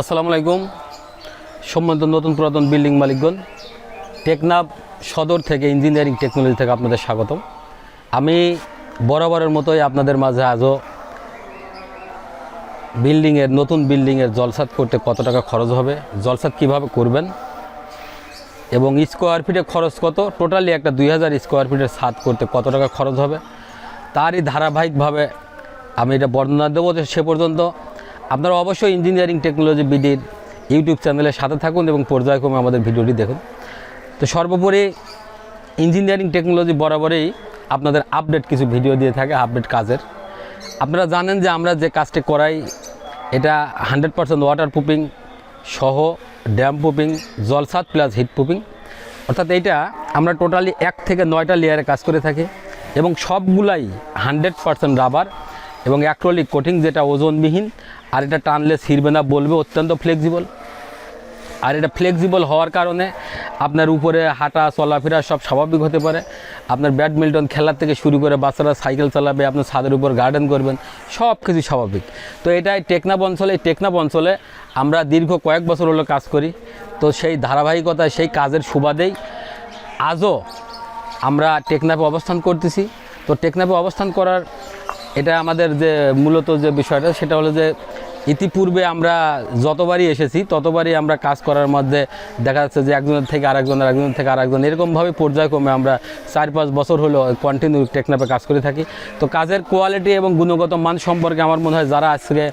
আসসালামু আলাইকুম। সম্মানিত নতুন পুরাতন বিল্ডিং মালিকগণ, টেকনাফ সদর থেকে ইঞ্জিনিয়ারিং টেকনোলজি থেকে আপনাদের স্বাগতম। আমি বরাবরের মতোই আপনাদের মাঝে আজও বিল্ডিংয়ের, নতুন বিল্ডিংয়ের জলসাত করতে কত টাকা খরচ হবে, জলসাত কীভাবে করবেন, এবং স্কোয়ার ফিটে খরচ কত, টোটালি একটা দুই হাজার স্কোয়ার ফিটের ছাদ করতে কত টাকা খরচ হবে, তারই ধারাবাহিকভাবে আমি এটা বর্ণনা দেবো যে সে পর্যন্ত আপনারা অবশ্যই ইঞ্জিনিয়ারিং টেকনোলজি বিডির ইউটিউব চ্যানেলের সাথে থাকুন এবং পর্যায়ক্রমে আমাদের ভিডিওটি দেখুন। তো সর্বোপরি ইঞ্জিনিয়ারিং টেকনোলজি বরাবরই আপনাদের আপডেট কিছু ভিডিও দিয়ে থাকে আপডেট কাজের। আপনারা জানেন যে আমরা যে কাজটি করাই, এটা হান্ড্রেড পার্সেন্ট ওয়াটার প্রুফিং সহ ড্যাম প্রুফিং জলসাত প্লাস হিট প্রুফিং অর্থাৎ এইটা আমরা টোটালি এক থেকে নয়টা লেয়ারে কাজ করে থাকি এবং সবগুলাই হান্ড্রেড পার্সেন্ট রাবার এবং অ্যাক্রোলিক কোটিং যেটা ওজনবিহীন, আর এটা টানলে ছিঁড়বে না, বলবে অত্যন্ত ফ্লেক্সিবল আর এটা ফ্লেক্সিবল হওয়ার কারণে আপনার উপরে হাঁটা, চলাফেরা সব স্বাভাবিক হতে পারে। আপনার ব্যাডমিন্টন খেলার থেকে শুরু করে বাচ্চারা সাইকেল চালাবে, আপনার ছাদের উপর গার্ডেন করবেন, সব কিছু স্বাভাবিক। তো এটাই টেকনাফ অঞ্চলে এই টেকনাফ অঞ্চলে আমরা দীর্ঘ কয়েক বছর হলো কাজ করি। তো সেই ধারাবাহিকতায়, সেই কাজের সুবাদেই আজও আমরা টেকনাফে অবস্থান করতেছি। তো টেকনাপে অবস্থান করার এটা আমাদের যে মূলত যে বিষয়টা, সেটা হলো যে ইতিপূর্বে আমরা যতবারই এসেছি, ততবারই আমরা কাজ করার মধ্যে দেখা যাচ্ছে যে একজনের থেকে আরেকজন, আরেকজনের থেকে আরেকজন, এরকমভাবে পর্যায়ক্রমে আমরা চার পাঁচ বছর হলো কন্টিনিউ টেকনাপে কাজ করে থাকি। তো কাজের কোয়ালিটি এবং গুণগত মান সম্পর্কে আমার মনে হয় যারা আজকে,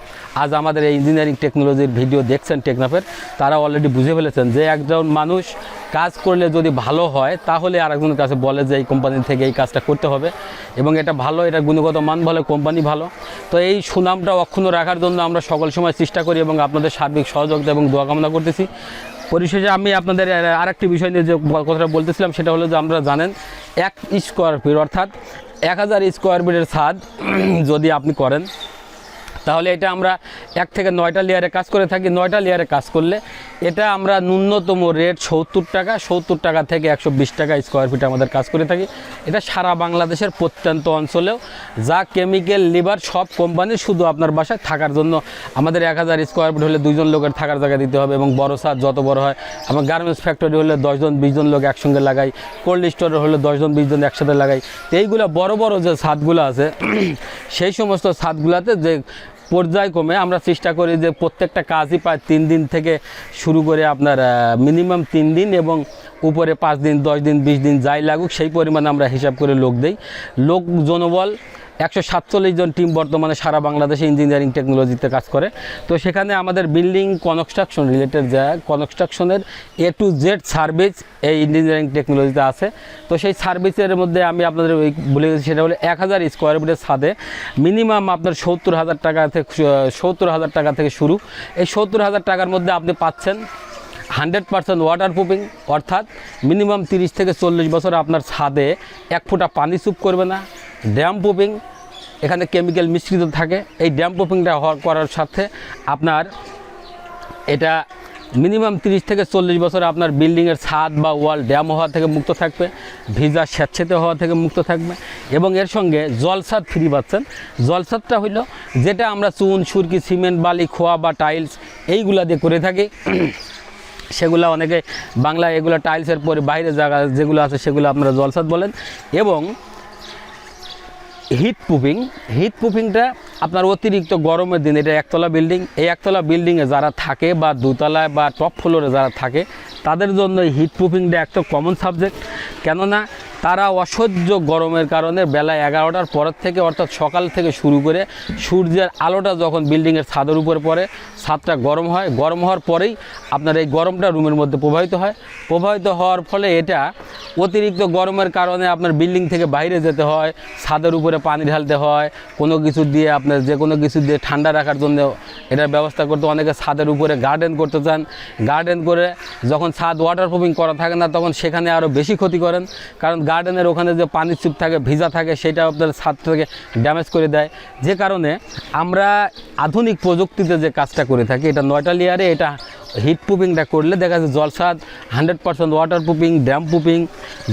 আজ আমাদের এই ইঞ্জিনিয়ারিং টেকনোলজির ভিডিও দেখছেন টেকনাফের তারা অলরেডি বুঝে ফেলেছেন যে একজন মানুষ কাজ করলে যদি ভালো হয়, তাহলে আরেকজনের কাছে বলে যে এই কোম্পানি থেকে এই কাজটা করতে হবে। এবং এটা ভালো, এটা গুণগত মান ভালো কোম্পানি ভালো। তো এই সুনামটা অক্ষুণ্ণ রাখার জন্য আমরা সকল সময় চেষ্টা করি এবং আপনাদের সার্বিক সহযোগিতা এবং দোয়া কামনা করতেছি। পরিশেষে আমি আপনাদের আর- আরেকটি বিষয় নিয়ে যে কথাটা বলতেছিলাম, সেটা হলো যে আমরা জানেন, এক স্কোয়ার ফিট অর্থাৎ এক হাজার স্কোয়ার ফিটের ছাদ, যদি আপনি করেন তাহলে এটা আমরা এক থেকে নয়টা লেয়ারে কাজ করে থাকি। নয়টা লেয়ারে কাজ করলে এটা আমরা ন্যূনতম রেট সত্তর টাকা সত্তর টাকা থেকে একশো বিশ টাকা স্কোয়ার ফিট আমাদের কাজ করে থাকি। এটা সারা বাংলাদেশের প্রত্যন্ত অঞ্চলেও যা কেমিক্যাল লিভার সব কোম্পানি শুধু আপনার বাসায় থাকার জন্য। আমাদের এক হাজার স্কোয়ার ফিট হলে দুইজন লোকের থাকার জায়গা দিতে হবে এবং বড় সাদ যত বড় হয়। আমার গার্মেন্টস ফ্যাক্টরি হলে দশজন বিশজন লোক একসঙ্গে লাগাই। কোল্ড স্টোরে হলে দশজন বিশজন একসাথে লাগাই। তো এইগুলো বড় বড় যে ছাদগুলো আছে, সেই সমস্ত ছাদগুলোতে যে পর্যায়ক্রমে আমরা চেষ্টা করি যে প্রত্যেকটা কাজই প্রায় তিন দিন থেকে শুরু করে আপনার মিনিমাম তিন দিন এবং উপরে পাঁচ দিন, দশ দিন, বিশ দিন যাই লাগুক, সেই পরিমাণ আমরা হিসাব করে লোক দেই। লোক, জনবল একশো সাতচল্লিশ জন টিম বর্তমানে সারা বাংলাদেশে ইঞ্জিনিয়ারিং টেকনোলজিতে কাজ করে। তো সেখানে আমাদের বিল্ডিং কনস্ট্রাকশন রিলেটেড যা কনস্ট্রাকশনের এ টু জেড সার্ভিস এই ইঞ্জিনিয়ারিং টেকনোলজিতে আছে। তো সেই সার্ভিসের মধ্যে আমি আপনাদের ওই বলে গেছি সেটা হলো এক হাজার স্কোয়ার ফিটের ছাদে মিনিমাম আপনার সত্তর হাজার টাকা থেকে সত্তর হাজার টাকা থেকে শুরু। এই সত্তর হাজার টাকার মধ্যে আপনি পাচ্ছেন হান্ড্রেড পার্সেন্ট ওয়াটার প্রুফিং অর্থাৎ মিনিমাম তিরিশ থেকে চল্লিশ বছর আপনার ছাদে এক ফোঁটা পানি চুপ করবে না। ড্যাম প্রুফিং এখানে কেমিক্যাল মিশ্রিত থাকে। এই ড্যাম প্রুফিংটা হওয়ার করার সাথে আপনার এটা মিনিমাম তিরিশ থেকে চল্লিশ বছর আপনার বিল্ডিংয়ের ছাদ বা ওয়াল ড্যাম হওয়া থেকে মুক্ত থাকবে, ভিজা স্যাঁতসেতে হওয়া থেকে মুক্ত থাকবে এবং এর সঙ্গে জলসাদ ফ্রি পাচ্ছেন। জলসাদটা হইল যেটা আমরা চুন, সুরকি, সিমেন্ট, বালি, খোয়া বা টাইলস এইগুলা দিয়ে করে থাকি। সেগুলো অনেকে বাংলা এগুলো টাইলসের পরে বাইরে জায়গা যেগুলো আছে সেগুলো আপনারা জলসাদ বলেন এবং হিট প্রুফিং হিট প্রুফিংটা আপনার অতিরিক্ত গরমের দিন, এটা একতলা বিল্ডিং এই একতলা বিল্ডিংয়ে যারা থাকে বা দুতলায় বা টপ ফ্লোরে যারা থাকে, তাদের জন্য হিট প্রুফিংটা একটা কমন সাবজেক্ট কেননা তারা অসহ্য গরমের কারণে বেলা এগারোটার পরের থেকে অর্থাৎ সকাল থেকে শুরু করে সূর্যের আলোটা যখন বিল্ডিংয়ের ছাদের উপরে পড়ে, ছাদটা গরম হয়। গরম হওয়ার পরেই আপনার এই গরমটা রুমের মধ্যে প্রবাহিত হয়। প্রবাহিত হওয়ার ফলে এটা অতিরিক্ত গরমের কারণে আপনার বিল্ডিং থেকে বাইরে যেতে হয়, ছাদের উপরে পানি ঢালতে হয়, কোনো কিছু দিয়ে আপনার যে কোনো কিছু দিয়ে ঠান্ডা রাখার জন্য এটার ব্যবস্থা করতে অনেকে ছাদের উপরে গার্ডেন করতে চান। গার্ডেন করে যখন ছাদ ওয়াটার প্রুফিং করা থাকে না, তখন সেখানে আরও বেশি ক্ষতি করেন। কারণ গার্ডেনের ওখানে যে পানির চুপ থাকে, ভিজা থাকে, সেটা আপনার ছাদ থেকে ড্যামেজ করে দেয়। যে কারণে আমরা আধুনিক প্রযুক্তিতে যে কাজটা করে থাকি, এটা নয়টা লেয়ারে এটা হিট প্রুফিংটা করলে দেখা যাচ্ছে জলসাদ hundred percent water proofing damp proofing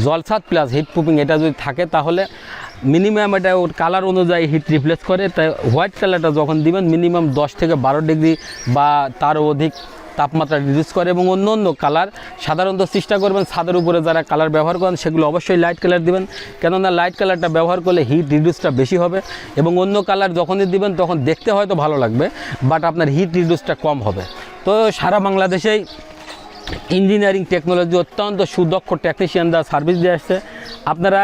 জলসাদ plus heat proofing এটা যদি থাকে তাহলে মিনিমাম এটা ওর কালার অনুযায়ী হিট রিপ্লেস করে। তাই হোয়াইট কালারটা যখন দিবেন মিনিমাম দশ থেকে বারো ডিগ্রি বা তারও অধিক তাপমাত্রা রিডিউস করে এবং অন্য অন্য কালার সাধারণত চেষ্টা করবেন ছাদের উপরে যারা কালার ব্যবহার করেন সেগুলো অবশ্যই লাইট কালার দিবেন। কেননা লাইট কালারটা ব্যবহার করলে হিট রিডিউসটা বেশি হবে এবং অন্য কালার যখনই দিবেন তখন দেখতে হয়তো ভালো লাগবে বাট আপনার হিট রিডিউসটা কম হবে। তো সারা বাংলাদেশেই ইঞ্জিনিয়ারিং টেকনোলজি অত্যন্ত সুদক্ষ টেকনিশিয়ান দ্বারা সার্ভিস দিয়ে আসছে। আপনারা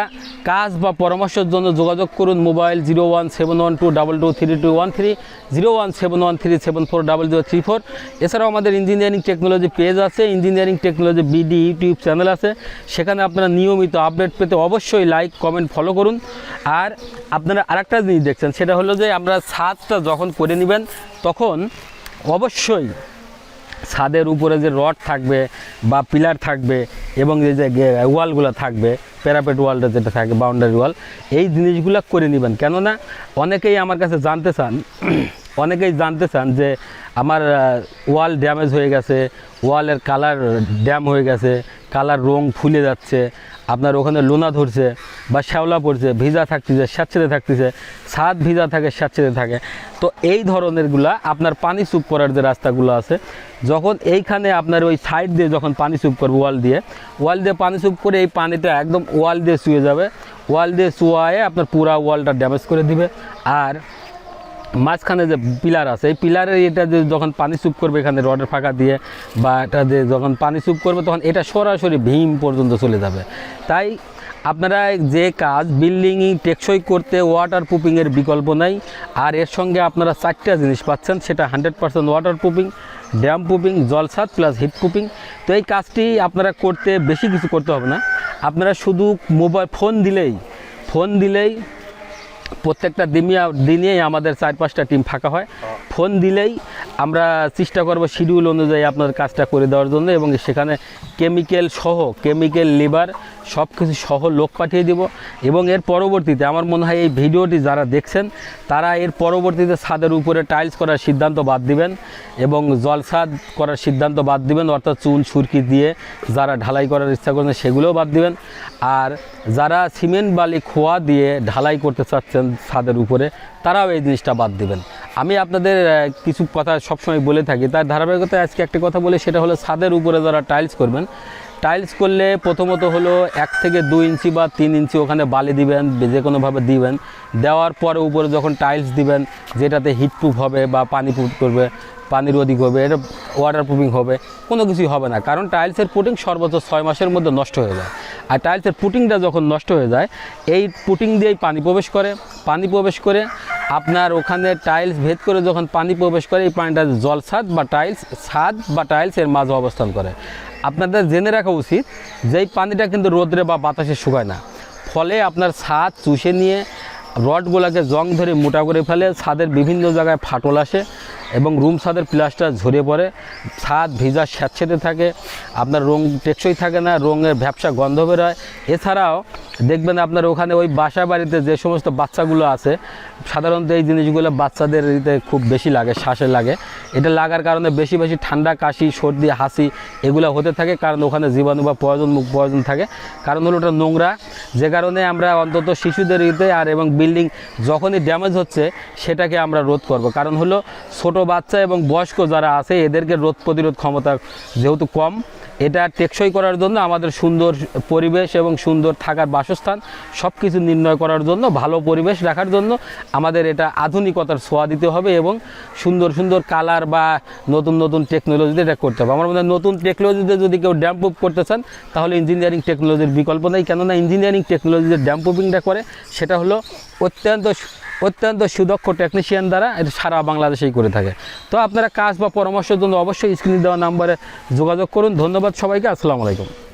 কাজ বা পরামর্শের জন্য যোগাযোগ করুন mobile zero one seven one two double two three two one three, zero one seven one three seven four double zero three four. এছাড়াও আমাদের ইঞ্জিনিয়ারিং টেকনোলজি পেজ আছে, engineering technology BD YouTube channel আছে। সেখানে আপনারা নিয়মিত update পেতে অবশ্যই like, comment, follow করুন। আর আপনারা আরেকটা জিনিস দেখছেন, সেটা হলো যে আমরা ছাদটা যখন করে নেবেন, তখন অবশ্যই ছাদের উপরে যে রড থাকবে বা পিলার থাকবে এবং এই যে ওয়ালগুলো থাকবে, প্যারাপেট ওয়ালটা যেটা থাকে বাউন্ডারি ওয়াল এই জিনিসগুলো করে নেবেন। কেননা অনেকেই আমার কাছে জানতে চান অনেকেই জানতে চান যে আমার ওয়াল ড্যামেজ হয়ে গেছে, ওয়ালের কালার ড্যাম হয়ে গেছে, কালার রং ফুলে যাচ্ছে, আপনার ওখানে লোনা ধরছে বা শ্যাওলা পড়ছে, ভিজা থাকতেছে, স্যাঁতসেঁতে থাকতেছে, ছাদ ভিজা থাকে, স্যাঁতসেঁতে থাকে। তো এই ধরনেরগুলা আপনার পানি চুপ করার যে রাস্তাগুলো আছে, যখন এইখানে আপনার ওই সাইড দিয়ে যখন পানি চুপ করবে ওয়াল দিয়ে ওয়াল দিয়ে পানি চুপ করে এই পানিটা একদম ওয়াল দিয়ে শুয়ে যাবে, ওয়াল দিয়ে শুয়ায়ে আপনার পুরা ওয়ালটা ড্যামেজ করে দিবে। আর মাঝখানে যে পিলার আছে, এই পিলারের এটা যে যখন পানি চুপ করবে এখানে রডের ফাঁকা দিয়ে বা এটা যে যখন পানি চুপ করবে তখন এটা সরাসরি ভীম পর্যন্ত চলে যাবে। তাই আপনারা যে কাজ বিল্ডিংই টেকসই করতে ওয়াটার প্রুফিংয়ের বিকল্প নাই, আর এর সঙ্গে আপনারা চারটা জিনিস পাচ্ছেন, সেটা hundred percent water proofing damp proofing জলসাদ plus heat proofing তো এই কাজটি আপনারা করতে বেশি কিছু করতে হবে না। আপনারা শুধু মোবাইল ফোন দিলেই ফোন দিলেই প্রত্যেকটা দিনিয়া দিনেই আমাদের চার পাঁচটা টিম ফাঁকা হয়। ফোন দিলেই আমরা চেষ্টা করব শিডিউল অনুযায়ী আপনার কাজটা করে দেওয়ার জন্য এবং সেখানে কেমিক্যাল সহ কেমিক্যাল লিভার সব কিছু সহ লোক পাঠিয়ে দিব। এবং এর পরবর্তীতে আমার মনে হয় এই ভিডিওটি যারা দেখছেন, তারা এর পরবর্তীতে ছাদের উপরে টাইলস করার সিদ্ধান্ত বাদ দিবেন এবং জলসাদ করার সিদ্ধান্ত বাদ দিবেন, অর্থাৎ চুন সুরকি দিয়ে যারা ঢালাই করার ইচ্ছা করছেন সেগুলোও বাদ দিবেন। আর যারা সিমেন্ট বালি খোয়া দিয়ে ঢালাই করতে চাচ্ছেন ছাদের উপরে, তারাও এই জিনিসটা বাদ দিবেন। আমি আপনাদের কিছু কথা সবসময় বলে থাকি, তার ধারাবাহিকতা আজকে একটা কথা বলে, সেটা হলো ছাদের উপরে যারা টাইলস করবেন, টাইলস করলে প্রথমত হলো এক থেকে দুই ইঞ্চি বা তিন ইঞ্চি ওখানে বালি দিবেন, যে কোনোভাবে দিবেন। দেওয়ার পরে উপরে যখন টাইলস দিবেন, যেটাতে হিটপ্রুফ হবে বা পানি প্রুফ করবে পানির অধিক হবে, এটা ওয়াটার প্রুফিং হবে, কোনো কিছুই হবে না। কারণ টাইলসের পুটিং সর্বোচ্চ ছয় মাসের মধ্যে নষ্ট হয়ে যায়। আর টাইলসের পুটিংটা যখন নষ্ট হয়ে যায়, এই পুটিং দিয়েই পানি প্রবেশ করে। পানি প্রবেশ করে আপনার ওখানে টাইলস ভেদ করে যখন পানি প্রবেশ করে, এই পানিটা জল ছাদ বা টাইলস ছাদ বা টাইলস এর মাঝে অবস্থান করে। আপনাদের জেনে রাখা উচিত যে পানিটা কিন্তু রোদ্রে বা বাতাসে শুকায় না। ফলে আপনার ছাদ চুষে নিয়ে, রডগুলোকে জং ধরে মোটা করে ফেলে, ছাদের বিভিন্ন জায়গায় ফাটল আসে। এবং রুম ছাদের প্লাস্টার ঝরে পড়ে। ছাদ ভিজা স্যাঁতসেঁতে থাকে, আপনার রং টেকসই থাকে না, রঙের ব্যবসা গন্ধ বেরোয়। এছাড়াও দেখবেন আপনার ওখানে ওই বাসা বাড়িতে যে সমস্ত বাচ্চাগুলো আছে, সাধারণত এই জিনিসগুলো বাচ্চাদের ইতে খুব বেশি লাগে, শ্বাসে লাগে। এটা লাগার কারণে বেশি বেশি ঠান্ডা, কাশি, সর্দি, হাসি এগুলো হতে থাকে, কারণ ওখানে জীবাণু বা পয়জন মুখ পয়জন থাকে। কারণ হলো ওটা নোংরা, যে কারণে আমরা অন্তত শিশুদের ইতে আর এবং বিল্ডিং যখনই ড্যামেজ হচ্ছে, সেটাকে আমরা রোধ করব। কারণ হলো ছোট বাচ্চা এবং বয়স্ক যারা আছে, এদেরকে রোধ প্রতিরোধ ক্ষমতা যেহেতু কম, এটা টেকসই করার জন্য আমাদের সুন্দর পরিবেশ এবং সুন্দর থাকার বাসস্থান সব কিছু নির্ণয় করার জন্য, ভালো পরিবেশ রাখার জন্য আমাদের এটা আধুনিকতার ছোঁয়া দিতে হবে এবং সুন্দর সুন্দর কালার বা নতুন নতুন টেকনোলজিতে এটা করতে হবে। আমার মনে হয় নতুন টেকনোলজিতে যদি কেউ ড্যাম প্রুফ করতে চান, তাহলে ইঞ্জিনিয়ারিং টেকনোলজির বিকল্প নেই। কেননা ইঞ্জিনিয়ারিং টেকনোলজিতে ড্যাম প্রুফিংটা করে, সেটা হলো অত্যন্ত অত্যন্ত সুদক্ষ টেকনিশিয়ান দ্বারা এটা সারা বাংলাদেশেই করে থাকে। তো আপনারা কাজ বা পরামর্শের জন্য অবশ্যই স্ক্রিনে দেওয়া নাম্বারে যোগাযোগ করুন। ধন্যবাদ সবাইকে। আসসালামু আলাইকুম।